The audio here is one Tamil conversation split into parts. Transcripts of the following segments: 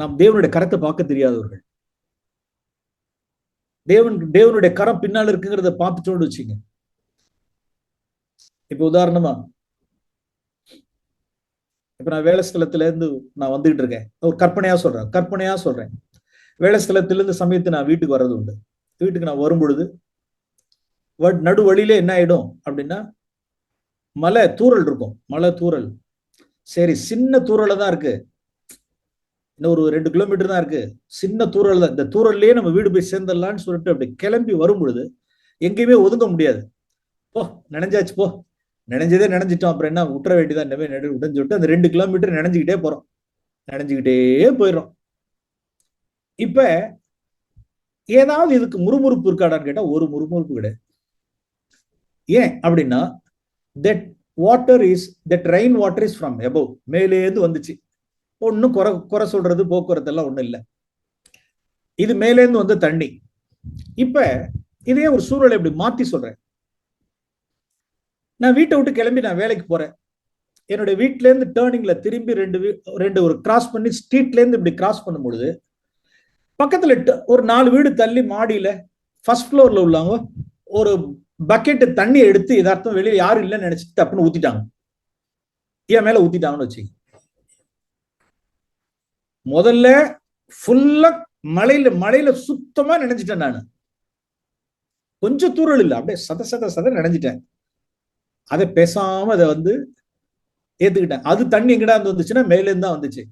நாம் தேவனுடைய கரத்தை பார்க்க தெரியாதவர்கள். தேவன் தேவனுடைய கரம் பின்னால் இருக்குங்கிறத பார்த்துட்டோன்னு வச்சுங்க. இப்ப உதாரணமா இப்ப நான் வேலை ஸ்தலத்துல இருந்து நான் வந்துகிட்டு இருக்கேன். ஒரு கற்பனையா சொல்றேன் கற்பனையா சொல்றேன். வேலை ஸ்தலத்திலிருந்து சமயத்து நான் வீட்டுக்கு வர்றது உண்டு. வீட்டுக்கு நான் வரும்பொழுது வட் நடு வழியில என்ன ஆயிடும் அப்படின்னா மலை தூரல் இருக்கும். மலை தூரல் சரி சின்ன தூரல தான் இருக்கு. இன்னும் ஒரு ரெண்டு கிலோமீட்டர் தான் இருக்கு. சின்ன தூரல் தான் இந்த தூரல்லையே நம்ம வீடு போய் சேர்ந்துடலான்னு சொல்லிட்டு அப்படி கிளம்பி வரும் பொழுது எங்கேயுமே ஒதுங்க முடியாது. போ நினைஞ்சாச்சு போ. நினைஞ்சதே நினைஞ்சிட்டோம். அப்புறம் என்ன? விட்டுற வேண்டியதான் இனிமே நடு விட்டுன்னு சொல்லிட்டு அந்த ரெண்டு கிலோமீட்டர் நினைஞ்சுக்கிட்டே போறோம். நினைஞ்சுக்கிட்டே போயிடும் இப்ப ஏதாவது இதுக்கு முறுமுறுப்பு இருக்காடான்னு கேட்டா ஒரு முறுமுறுப்பு கிடையாது. ஏன் அப்படின்னா that water is that rain water is from above மேலேந்து வந்துச்சு. ஒன்றும் குறை குறை சொல்றது போக்குவரத்து எல்லாம் ஒன்றும் இல்லை. இது மேலேருந்து வந்த தண்ணி. இப்ப இதே ஒரு சூழலை இப்படி மாத்தி சொல்றேன். நான் வீட்டை விட்டு கிளம்பி நான் வேலைக்கு போறேன். என்னுடைய வீட்டிலேருந்து இருந்து டேர்னிங்ல திரும்பி ரெண்டு ரெண்டு ஒரு கிராஸ் பண்ணி ஸ்ட்ரீட்ல இருந்து இப்படி கிராஸ் பண்ணும் பொழுது பக்கத்துல ஒரு நாலு வீடு தள்ளி மாடியில ஃபர்ஸ்ட் ஃப்ளோர்ல உள்ளவங்க ஒரு பக்கெட்டு தண்ணி எடுத்து எதார்த்தம் வெளியே யாரும் இல்லைன்னு நினைச்சிட்டு தப்புன்னு ஊத்திட்டாங்க. என் மேல ஊத்திட்டாங்கன்னு வச்சுக்கோங்க. முதல்ல ஃபுல்லா மலையில மலையில சுத்தமா நினைஞ்சிட்டேன் நான். கொஞ்சம் தூரல் இல்லை அப்படியே சத சத சத நினைஞ்சிட்டேன். அதை பேசாம அதை வந்து ஏத்துக்கிட்டேன். அது தண்ணி எங்கடா இருந்து வந்துச்சுன்னா மேலேருந்து தான் வந்துச்சு.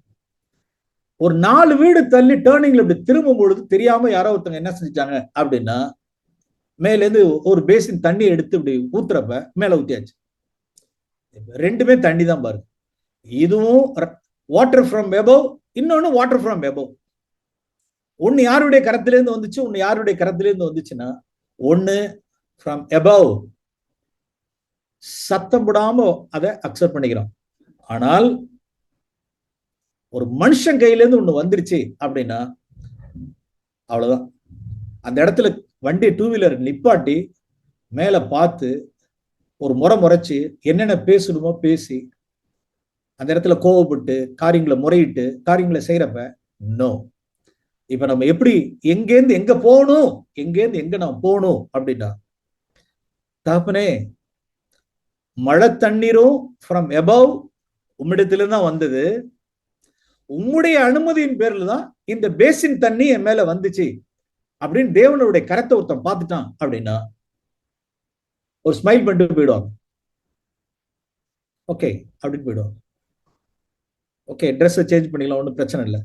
ஒரு நாலு வீடு தள்ளி டேர்னிங்ல இப்படி திரும்பும் பொழுது தெரியாம யாரோ ஒருத்தவங்க என்ன செஞ்சிட்டாங்க அப்படின்னா மேலேருந்து ஒரு பேசின் தண்ணி எடுத்து இப்படி ஊத்துறப்ப மேல ஊத்தியாச்சு. ரெண்டுமே தண்ணி தான் பாருங்க. இதுவும் வாட்டர் ஃப்ரம் எபவ் இன்னொன்னு வாட்டர் ஃப்ரம் எபோ ஒன்னு யாருடைய கரத்திலேருந்து வந்துச்சு? ஒன்னு யாருடைய கரத்திலேருந்து வந்துச்சுன்னா ஒன்னு ஃப்ரம் எபவ் சத்தம் போடாம அதை அக்செப்ட் பண்ணிக்கிறோம். ஆனால் ஒரு மனுஷன் கையில இருந்து வந்துருச்சு அப்படின்னா அவ்வளவுதான். அந்த இடத்துல வண்டி டூ வீலர் நிப்பாட்டி மேலே பார்த்து ஒரு முறை முறைச்சு என்னென்ன பேசணுமோ பேசி அந்த இடத்துல கோவப்பட்டு காரியங்களை முறையிட்டு காரியங்களை செய்யறப்ப நோ இப்ப நம்ம எப்படி எங்கேருந்து எங்க போகணும்? எங்கேருந்து எங்க நான் போகணும்? அப்படின்னா தாப்பனே மழை தண்ணீரும் ஃப்ரம் எபவ் உம்மிடத்துல தான் வந்தது. உம்முடைய அனுமதியின் பேர்ல தான் இந்த பேசின் தண்ணி என் மேல வந்துச்சு. அப்படின்னு தேவனுடைய கரத்தை ஒருத்தன் பார்த்துட்டான் அப்படின்னா ஒரு ஸ்மைல் பண்ணிட்டு போயிடுவாங்க. ஓகே அப்படின்னு போயிடுவாங்க. ஓகே ட்ரெஸ்ஸை சேஞ்ச் பண்ணிக்கலாம் ஒன்றும் பிரச்சனை இல்லை.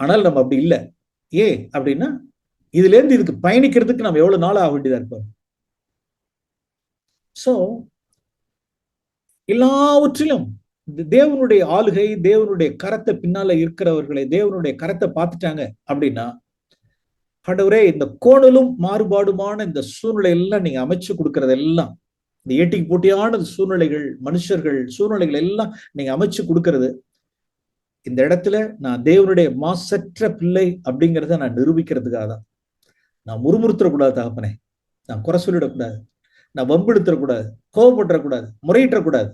ஆனால் நம்ம அப்படி இல்லை. ஏ அப்படின்னா இதுல இருந்து இதுக்கு பயணிக்கிறதுக்கு நம்ம எவ்வளவு நாள் ஆக வேண்டியதா இருப்போம்? சோ எல்லாவற்றிலும் தேவனுடைய ஆளுகை தேவனுடைய கரத்தை பின்னால இருக்கிறவர்களை தேவனுடைய கரத்தை பார்த்துட்டாங்க அப்படின்னா ஆண்டவரே இந்த கோணலும் மாறுபாடுமான இந்த சூழ்நிலை எல்லாம் நீங்க அமைச்சு கொடுக்கறது எல்லாம் இந்த ஏட்டிக்கு போட்டியான சூழ்நிலைகள் மனுஷர்கள் சூழ்நிலைகள் எல்லாம் நீங்க அமைச்சு கொடுக்கறது. இந்த இடத்துல நான் தேவனுடைய மாசற்ற பிள்ளை அப்படிங்கிறத நான் நிரூபிக்கிறதுக்காக தான். நான் முறுமுறுத்துறக்கூடாது தகப்பனே. நான் குறை சொல்லிடக்கூடாது. நான் வம்பெடுத்துடக்கூடாது கோவப்பட்டுறக்கூடாது. முறையிட்டக்கூடாது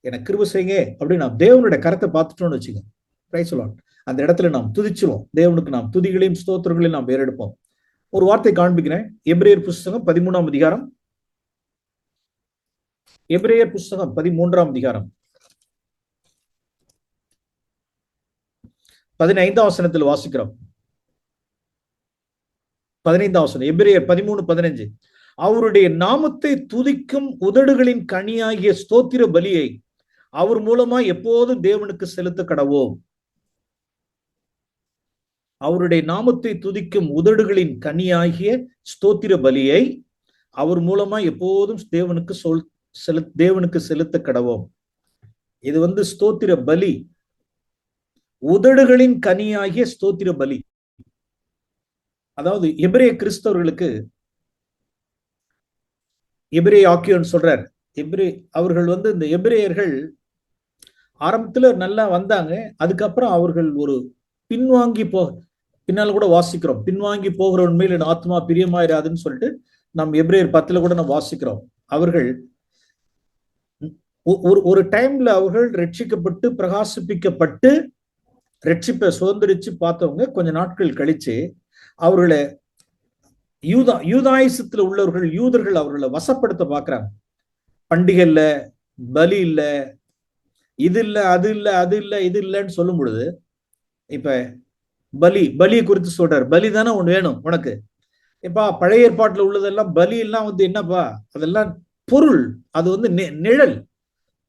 எனக்கு கிருப செய்யுங்க அப்படின்னு நான் தேவனுடைய கரத்தை பார்த்துட்டோம்னு வச்சுக்கோங்க. பிரைஸ் சொல்லலாம் அந்த இடத்துல நாம் துதிச்சிருவோம். தேவனுக்கு நாம் துதிகளையும் ஸ்தோத்திரங்களையும் நாம் வேறெடுப்போம் ஒரு வார்த்தை காண்பிக்கிறேன். எப்ரேயர் புஸ்தகம் பதிமூணாம் அதிகாரம் எபிரேயர் புஸ்தகம் பதிமூன்றாம் அதிகாரம். பதினைந்தாம் வசனத்தில் வாசிக்கிறோம். பதினைந்தாம் வசனம் எபிரேயர் பதிமூணு பதினஞ்சு. அவருடைய நாமத்தை துதிக்கும் உதடுகளின் கனியாகிய ஸ்தோத்திர பலியை அவர் மூலமா எப்போதும் தேவனுக்கு செலுத்த கடவோம். அவருடைய நாமத்தை துதிக்கும் உதடுகளின் கனியாகிய ஸ்தோத்திர பலியை அவர் மூலமா எப்போதும் தேவனுக்கு சொல் செலு தேவனுக்கு செலுத்த கடவோம். இது வந்து ஸ்தோத்திர பலி. உதடுகளின் கனியாகிய ஸ்தோத்திர பலி. அதாவது எபிரே கிறிஸ்தவர்களுக்கு எபிரே ஆக்கியோன்னு சொல்றார் எபிரே அவர்கள் வந்து இந்த எபிரேயர்கள் ஆரம்பத்துல நல்லா வந்தாங்க. அதுக்கப்புறம் அவர்கள் ஒரு பின்வாங்கி போ பின்னால் கூட வாசிக்கிறோம். பின்வாங்கி போகிற உண்மையில் என் ஆத்மா பிரியமாயிராதுன்னு சொல்லிட்டு நம் எப்ரேயர் பத்துல கூட நம்ம வாசிக்கிறோம். அவர்கள் ஒரு ஒரு டைம்ல அவர்கள் ரட்சிக்கப்பட்டு பிரகாசிப்பிக்கப்பட்டு ரட்சிப்பை சுதந்திரிச்சு பார்த்தவங்க கொஞ்ச நாட்கள் கழிச்சு அவர்களை யூதா யூதாயசத்துல உள்ளவர்கள் யூதர்கள் அவர்களை வசப்படுத்த பாக்குறாங்க. பண்டிகைல பலி இல்ல இது இல்ல அது இல்ல அது இல்ல இது இல்லைன்னு சொல்லும் பொழுது இப்ப பலி பலியை குறித்து சொல்றாரு. பலி தானே ஒண்ணு வேணும் உனக்கு. இப்பா பழைய ஏற்பாட்டுல உள்ளதெல்லாம் பலி எல்லாம் வந்து என்னப்பா? அதெல்லாம் பொருள். அது வந்து நிழல்.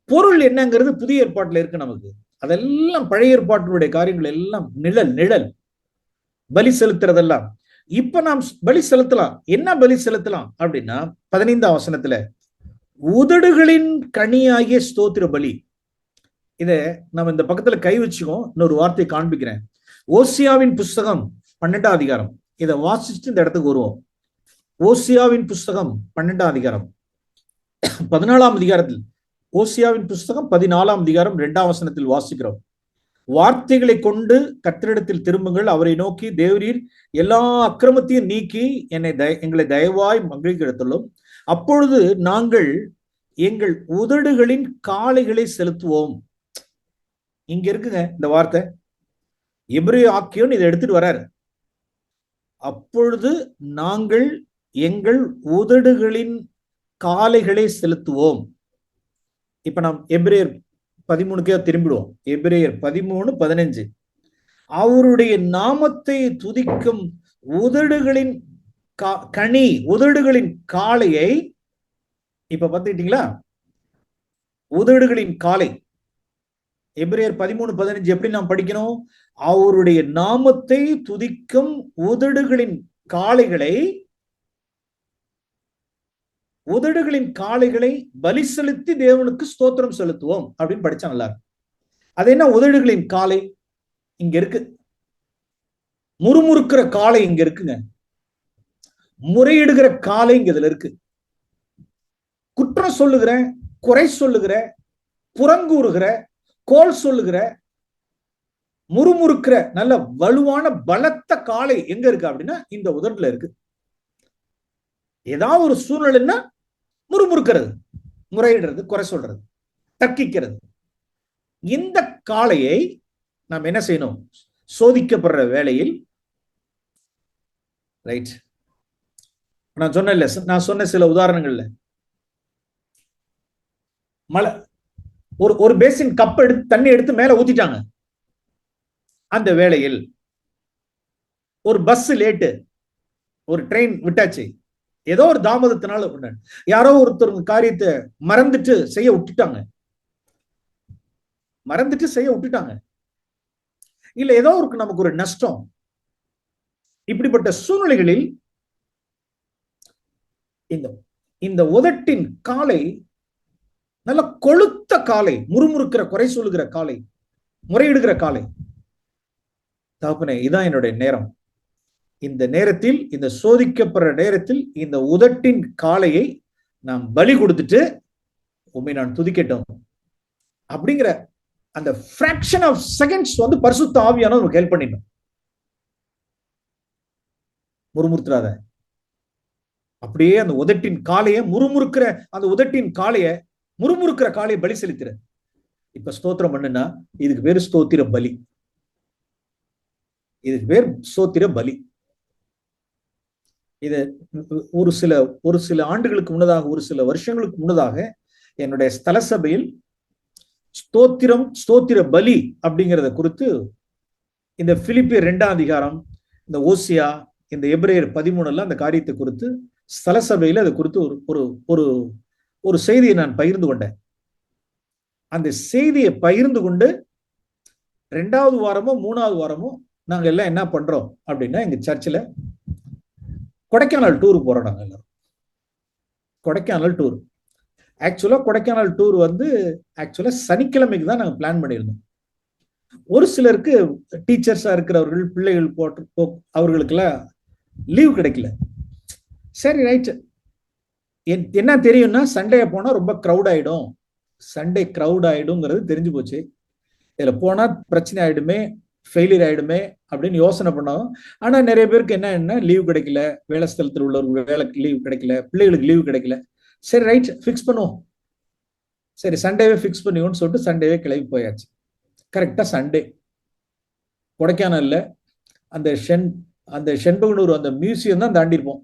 பொருள் என்னங்கிறது புதிய ஏற்பாட்டுல இருக்கு நமக்கு. அதெல்லாம் பழைய ஏற்பாட்டினுடைய காரியங்கள் எல்லாம் நிழல் நிழல். பலி செலுத்துறதெல்லாம். இப்ப நாம் பலி செலுத்தலாம். என்ன பலி செலுத்தலாம் அப்படின்னா பதினைந்தாம் வசனத்துல உதடுகளின் கனியாகிய ஸ்தோத்திர பலி. இத நம்ம இந்த பக்கத்துல கை வச்சுக்கோ இன்னொரு வார்த்தையை காண்பிக்கிறேன். ஓசியாவின் புஸ்தகம் பன்னெண்டாம் அதிகாரம். இதை வாசிச்சுட்டு இந்த இடத்துக்கு வருவோம். ஓசியாவின் புஸ்தகம் பன்னெண்டாம் அதிகாரம். பதினாலாம் அதிகாரத்தில் ஓசியாவின் புஸ்தகம் பதினாலாம் அதிகாரம் இரண்டாம் வசனத்தில் வாசிக்கிறோம். வார்த்தைகளை கொண்டு கத்திரிடத்தில் திரும்புங்கள். அவரை நோக்கி தேவரீர் எல்லா அக்கிரமத்தையும் நீக்கி என்னை தய எங்களை தயவாய் மகிழ்கிறதுள்ளும் அப்பொழுது நாங்கள் எங்கள் உதடுகளின் காளைகளை செலுத்துவோம். இங்க இருக்குங்க இந்த வார்த்தை. எப்ரே ஆக்கியோன் இதை எடுத்துட்டு வர்றாரு அப்பொழுது நாங்கள் எங்கள் உதடுகளின் காளைகளை செலுத்துவோம். இப்ப நாம் எப்ரேயர் பதிமூணுக்கே திரும்பிடுவோம். எப்ரேயர் பதிமூணு பதினஞ்சு. அவருடைய நாமத்தை துதிக்கும் உதடுகளின் கனி உதடுகளின் காளையை இப்ப பார்த்துக்கிட்டீங்களா? உதடுகளின் காலை எப்ரேயர் பதிமூணு பதினஞ்சு எப்படி நாம் படிக்கணும்? அவருடைய நாமத்தை துதிக்கும் உதடுகளின் காளைகளை உதடுகளின் காளைகளை பலி செலுத்தி தேவனுக்கு ஸ்தோத்திரம் செலுத்துவோம் அப்படின்னு படிச்சா நல்லா அது என்ன? உதடுகளின் காலை இங்க இருக்கு. முறுமுறுக்கிற காலை இங்க இருக்குங்க. முறையிடுகிற காலை இங்க இதுல இருக்கு. குற்றம் சொல்லுகிற குறை சொல்லுகிற புறங்கூறுகிற கோல் சொல்லுகிற முறுமுறுக்கிற நல்ல வலுவான பலத்த காலை எங்க இருக்கு அப்படின்னா இந்த உதட்டுல இருக்கு. ஏதாவது ஒரு சூழ்நிலைன்னா முறுமுறுக்கிறது முறையிடுறது குறை சொல்றது தர்க்கிக்கிறது. இந்த காளையை நாம் என்ன செய்யணும்? சோதிக்கப்படுற வேளையில் ரைட் நான் சொன்ன நான் சொன்ன சில உதாரணங்கள்ல. மழை ஒரு ஒரு பேசின் கப் எடுத்து தண்ணி எடுத்து மேல ஊத்திட்டாங்க. அந்த வேளையில் ஒரு பஸ் லேட்டு ஒரு ட்ரெயின் விட்டாச்சு. ஏதோ ஒரு தாமதத்தினால யாரோ ஒருத்தர் காரியத்தை மறந்துட்டு செய்ய விட்டுட்டாங்க. மறந்துட்டு செய்ய விட்டுட்டாங்க. இல்ல ஏதோ ஒரு நமக்கு ஒரு நஷ்டம். இப்படிப்பட்ட சூழ்நிலைகளில் இந்த இந்த உதட்டின் காலை நல்ல கொளுத்த காலை முறுமுறுக்கிற குறை சொல்லுகிற காலை முறையிடுகிற காலை. தகப்பனே இதான் என்னுடைய நேரம். இந்த நேரத்தில் இந்த சோதிக்கப்படுற நேரத்தில் இந்த உதட்டின் காளையை நாம் பலி கொடுத்துட்டு உண்மை நான் துதிக்கட்டும். அப்படிங்கிற அந்த ஃபிராக்ஷன் ஆஃப் செகண்ட்ஸ் வந்து பரிசுத்த ஆவியான நமக்கு ஹெல்ப் பண்ணிடணும் முறுமுறுத்துறாத. அப்படியே அந்த உதட்டின் காலையை முறுமுறுக்கிற அந்த உதட்டின் காலையை முறுமுறுக்கிற காளையை பலி செலுத்துற. இப்ப ஸ்தோத்திரம் பண்ணுன்னா இதுக்கு பேர் ஸ்தோத்திர பலி. இதுக்கு பேர் ஸ்தோத்திர பலி. இது ஒரு சில ஒரு சில ஆண்டுகளுக்கு முன்னதாக ஒரு சில வருஷங்களுக்கு முன்னதாக என்னுடைய ஸ்தல சபையில் ஸ்தோத்திரம் ஸ்தோத்திர பலி அப்படிங்கிறத குறித்து இந்த பிலிப்பியர் ரெண்டாம் அதிகாரம் இந்த ஓசியா இந்த எப்ரேயர் பதிமூணுல அந்த காரியத்தை குறித்து ஸ்தல சபையில அதை குறித்து ஒரு ஒரு ஒரு ஒரு செய்தியை நான் பகிர்ந்து கொண்டேன். அந்த செய்தியை பகிர்ந்து கொண்டு ரெண்டாவது வாரமோ மூணாவது வாரமோ நாங்கள் எல்லாம் என்ன பண்றோம் அப்படின்னா எங்க சர்ச்சில் கொடைக்கானல் டூர் போறோம் நாங்கள் எல்லாரும். கொடைக்கானல் டூர் ஆக்சுவலாக கொடைக்கானல் டூர் வந்து ஆக்சுவலாக சனிக்கிழமைக்கு தான் நாங்கள் பிளான் பண்ணியிருந்தோம். ஒரு சிலருக்கு டீச்சர்ஸாக இருக்கிறவர்கள் பிள்ளைகள் போட்டு போ அவர்களுக்கெல்லாம் லீவ் கிடைக்கல. சரி ரைட்டு என்ன தெரியும்னா சண்டே போனால் ரொம்ப க்ரௌட் ஆகிடும் சண்டே க்ரௌட் ஆகிடுங்கிறது தெரிஞ்சு போச்சு. இதில் போனால் பிரச்சனை ஆகிடுமே ஃபெயிலியர் ஆயிடுமே அப்படின்னு யோசனை பண்ணோம். ஆனா நிறைய பேருக்கு என்ன என்ன லீவ் கிடைக்கல. வேலை ஸ்தலத்தில் உள்ளவர்களுக்கு வேலைக்கு லீவ் கிடைக்கல. பிள்ளைகளுக்கு லீவ் கிடைக்கல. சரி ரைட் ஃபிக்ஸ் பண்ணுவோம். சரி சண்டேவே ஃபிக்ஸ் பண்ணிவோன்னு சொல்லிட்டு சண்டேவே கிளம்பி போயாச்சு. கரெக்டாக சண்டே கொடைக்கானல்ல அந்த ஷென் அந்த செண்பகனூர் அந்த மியூசியம் தான் தாண்டிருப்போம்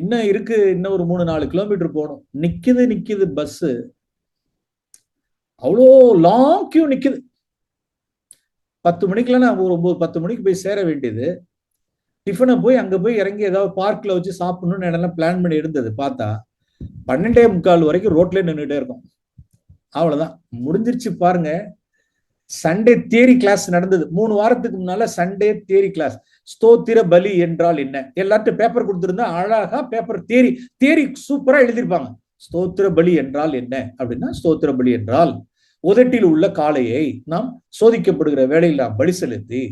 இன்னும் இருக்கு இன்னும் ஒரு மூணு நாலு கிலோமீட்டர் போகணும். நிக்குது நிக்குது பஸ்ஸு அவ்வளோ லாங் கியூ நிக்குது. பத்து மணிக்கெல்லாம் நான் ஒரு ஒம்பது பத்து மணிக்கு போய் சேர வேண்டியது. டிஃபனை போய் அங்கே போய் இறங்கி ஏதாவது பார்க்கில் வச்சு சாப்பிடணும்னு என்னெல்லாம் பிளான் பண்ணி இருந்தது பார்த்தா பன்னெண்டே முக்கால் வரைக்கும் ரோட்ல நின்றுட்டே இருக்கும். அவ்வளோதான் முடிஞ்சிருச்சு பாருங்க. சண்டே தியரி கிளாஸ் நடந்தது. மூணு வாரத்துக்கு முன்னால சண்டே தியரி கிளாஸ் ஸ்தோத்திர பலி என்றால் என்ன? எல்லார்ட்டும் பேப்பர் கொடுத்துருந்தா அழகா பேப்பர் தேரி தேரி சூப்பரா எழுதியிருப்பாங்க. ஸ்தோத்திர பலி என்றால் என்ன? அப்படின்னா ஸ்தோத்திர பலி என்றால் உதட்டில் உள்ள காளையை நாம் சோதிக்கப்படுகிற வேலையில் நாம் பலி செலுத்தி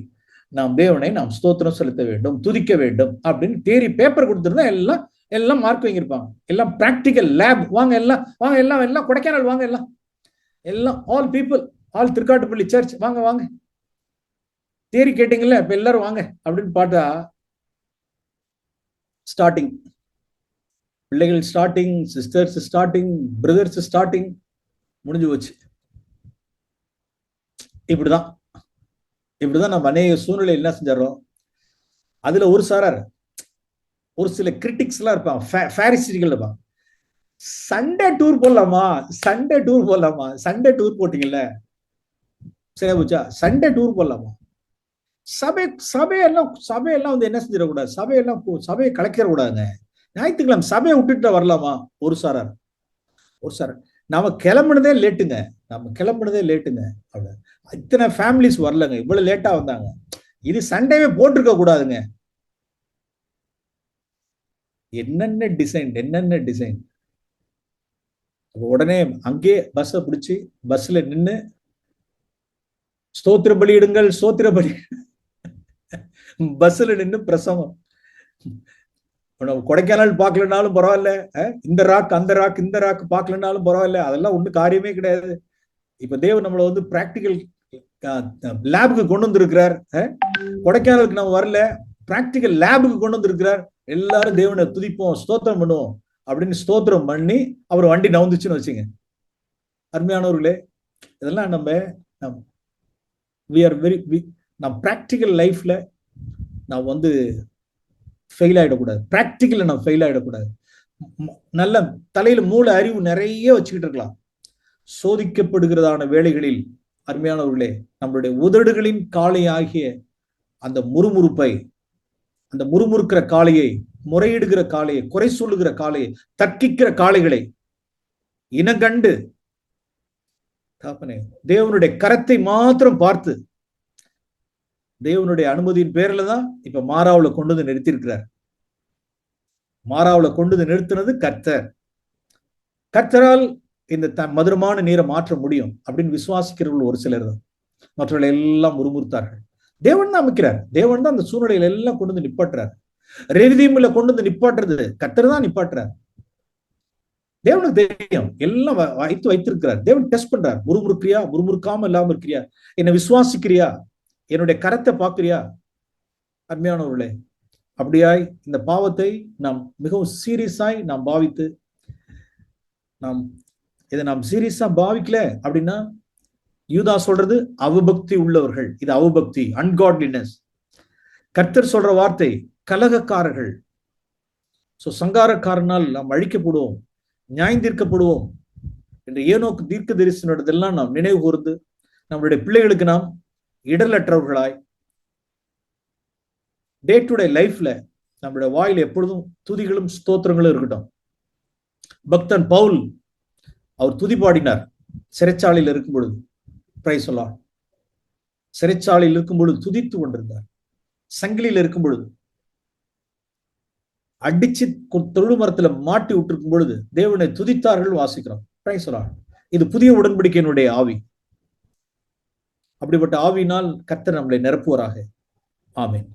நாம் தேவனை நாம் ஸ்தோத்திரம் செலுத்த வேண்டும் துதிக்க வேண்டும் அப்படின்னு தேரி பேப்பர் கொடுத்துருந்தா எல்லாம் எல்லாம் மார்க் வாங்கியிருப்பாங்க. எல்லாம் பிராக்டிக்கல் லேப் வாங்க எல்லாம் வாங்க எல்லாம் எல்லாம் கொடைக்கானல் வாங்க எல்லாம். எல்லாம் all people all Thirukattupalli church வாங்க வாங்க. தேரி கேட்டீங்கல்ல இப்ப எல்லாரும் வாங்க அப்படின்னு பார்த்தா ஸ்டார்டிங் பிள்ளைகள் starting sisters starting brothers starting முடிஞ்சு போச்சு. இப்படிதான். இப்படிதான் நம்ம அநேக சூழ்நிலை என்ன செஞ்சிடறோம்? அதுல ஒரு சாரார் ஒரு சில கிரிட்டிக்ஸ் எல்லாம் இருப்பான் ஃபேரிசிகள் இருப்பான் சண்டே டூர் போடலாமா? சண்டே டூர் போடலாமா? சண்டே டூர் போட்டீங்கல்ல? சரியா போச்சா? சண்டே டூர் போடலாமா? சபை சபையெல்லாம் சபையெல்லாம் வந்து என்ன செஞ்சிடக்கூடாது? சபையெல்லாம் சபையை கலைக்கிற கூடாதுங்க ஞாயிற்றுக்கிழமை சபையை விட்டுட்டு வரலாமா? ஒரு சாரார் ஒரு சாரார் நாம கிளம்புனதே லேட்டுங்க. நம்ம கிளம்புனதே லேட்டுங்க. அப்படின்னு இத்தனை ஃபேமிலிஸ் வரலங்க. இவ்வளவு லேட்டா வந்தாங்க. இது சண்டேவே போட்டிருக்க கூடாதுங்க. என்னென்ன டிசைன் என்னென்ன டிசைன் உடனே அங்கே பஸ்ஸை பிடிச்சி பஸ்ல நின்று ஸ்தோத்திர பலி இடுங்கள் ஸ்தோத்திர பலி பஸ்ல நின்று பிரசவம். கொடைக்கானல் பார்க்கலனாலும் பரவாயில்ல இந்த ராக் அந்த ராக் இந்த ராக் பார்க்கலனாலும் பரவாயில்ல. அதெல்லாம் ஒன்றும் காரியமே கிடையாது. இப்ப தேவன் நம்மளை வந்து பிராக்டிக்கல் லேபுக்கு கொண்டு வந்திருக்கிறார் கொடைக்கானலுக்கு நம்ம வரல பிராக்டிக்கல் லேபுக்கு கொண்டு வந்திருக்கிறார். எல்லாரும் தேவனை துதிப்போம் ஸ்தோத்திரம் பண்ணுவோம் அப்படின்னு ஸ்தோத்திரம் பண்ணி அவர் வண்டி நவுந்துச்சுன்னு வச்சுங்க. அருமையானவர்களே இதெல்லாம் நம்ம வி ஆர் வெரி நம் ப்ராக்டிக்கல் லைஃப்ல நான் வந்து ஃபெயில் ஆகிடக்கூடாது ப்ராக்டிக்கலில் நான் ஃபெயில் ஆகிடக்கூடாது நல்ல தலையில் மூளை அறிவு நிறைய வச்சுக்கிட்டு இருக்கலாம். சோதிக்கப்படுகிறதான வேலைகளில் அருமையானவர்களே நம்மளுடைய உதடுகளின் காலை ஆகிய அந்த முறுமுறுப்பை அந்த முறுமுறுக்கிற காளையை முறையிடுகிற காளையை குறை சொல்லுகிற காளையை தர்க்கிக்கிற காளைகளை இனங்கண்டு தாப்பனே தேவனுடைய கரத்தை மாத்திரம் பார்த்து தேவனுடைய அனுமதியின் பேர்ல தான் இப்ப மாறாவுல கொண்டு வந்து நிறுத்தியிருக்கிறார். மாறாவில் கொண்டு வந்து நிறுத்தினது கர்த்தர். கர்த்தரால் இந்த த மதுரமான நீரை மாற்ற முடியும் அப்படின்னு விசுவாசிக்கிறவர்கள் ஒரு சிலர் தான். மற்றவர்கள் எல்லாம் முறுமுறுத்தார்கள். தேவன் தான் அமைக்கிறார். தேவன் தான் அந்த சூழ்நிலையில எல்லாம் கொண்டு வந்து நிப்பாட்டுறார். ரெவிதீமில் கொண்டு வந்து நிப்பாட்டுறது கர்த்தர் தான் நிப்பாட்டுறார். தேவனுக்கு தெரியும். எல்லாம் வைத்து வைத்திருக்கிறார். தேவன் டெஸ்ட் பண்றார். முறுமுறுக்கிறியா? முறுமுறுக்காம இல்லாம இருக்கிறியா? என்னை விசுவாசிக்கிறியா? என்னுடைய கரத்தை பார்க்குறியா அருமையானவர்களே? அப்படியாய் இந்த பாவத்தை நாம் மிகவும் சீரியஸாய் நாம் பாவித்து நாம் இதை நாம் சீரியஸா பாவிக்கல அப்படின்னா யூதா சொல்றது அவபக்தி உள்ளவர்கள். இது அவபக்தி அன்காட்லினஸ் கர்த்தர் சொல்ற வார்த்தை கலகக்காரர்கள். ஸோ சங்காரக்காரனால் நாம் அழிக்கப்படுவோம் நியாயந்தீர்க்கப்படுவோம் என்று ஏனோக்கு தீர்க்க தரிசனதெல்லாம் நாம் நினைவு கூர்ந்து நம்மளுடைய பிள்ளைகளுக்கு நாம் இடலற்றவர்களாய். டே டு டே லைஃப்ல நம்மளுடைய வாயில் எப்பொழுதும் துதிகளும் ஸ்தோத்திரங்களும் இருக்கட்டும். பக்தன் பவுல் அவர் துதி பாடினார். சிறைச்சாலையில் இருக்கும் பொழுது பிரைஸ் சொல்லா சிறைச்சாலையில் இருக்கும் பொழுது துதித்து கொண்டிருந்தார். சங்கிலியில் இருக்கும் பொழுது அடிச்சு தொழு மரத்துல மாட்டி விட்டுருக்கும் பொழுது தேவனை துதித்தார்கள் வாசிக்கிறோம். பிரைஸ் சொல்லா இது புதிய உடன்படிக்கையினுடைய ஆவி. அப்படிப்பட்ட ஆவினால் கர்த்தர் நம்மளை நிரப்புவராக. ஆமேன்.